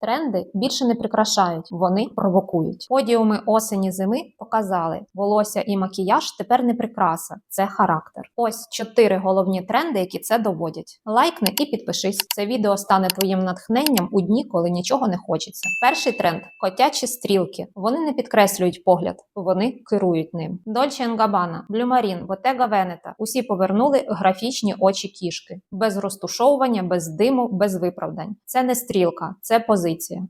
Тренди більше не прикрашають, вони провокують. Подіуми осені зими показали, волосся і макіяж тепер не прикраса, це характер. Ось чотири головні тренди, які це доводять. Лайкни і підпишись. Це відео стане твоїм натхненням у дні, коли нічого не хочеться. Перший тренд котячі стрілки. Вони не підкреслюють погляд, вони керують ним. Dolce Gabbana, Marine, Bottega Veneta – усі повернули графічні очі кішки без розтушовування, без диму, без виправдань. Це не стрілка, це позиція.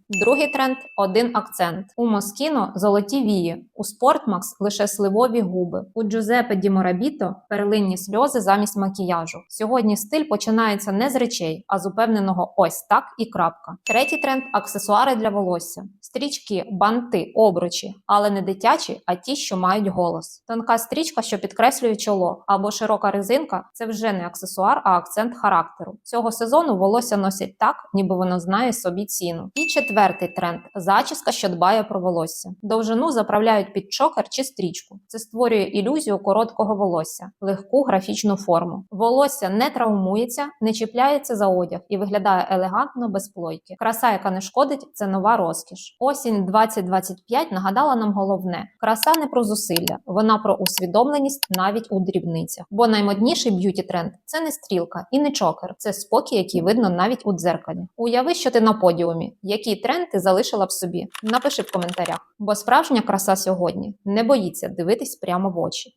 Другий тренд один акцент. У Москіно золоті вії, у Спортмакс лише сливові губи. У Джузепе Ді Морабіто перлинні сльози замість макіяжу. Сьогодні стиль починається не з речей, а з упевненого ось так і крапка. Третій тренд аксесуари для волосся. Стрічки, банти, обручі, але не дитячі, а ті, що мають голос. Тонка стрічка, що підкреслює чоло, або широка резинка це вже не аксесуар, а акцент характеру. Цього сезону волосся носять так, ніби воно знає собі ціну. І четвертий тренд зачіска, що дбає про волосся. Довжину заправляють під чокер чи стрічку. Це створює ілюзію короткого волосся, легку графічну форму. Волосся не травмується, не чіпляється за одяг і виглядає елегантно без плойки. Краса, яка не шкодить, це нова розкіш. Осінь 2025 нагадала нам головне: краса не про зусилля, вона про усвідомленість навіть у дрібницях. Бо наймодніший б'юті тренд це не стрілка і не чокер, це спокій, який видно навіть у дзеркалі. Уяви, що ти на подіумі, який тренд ти залишила б собі. Напиши в коментарях, бо справжня краса сьогодні не боїться дивитись прямо в очі.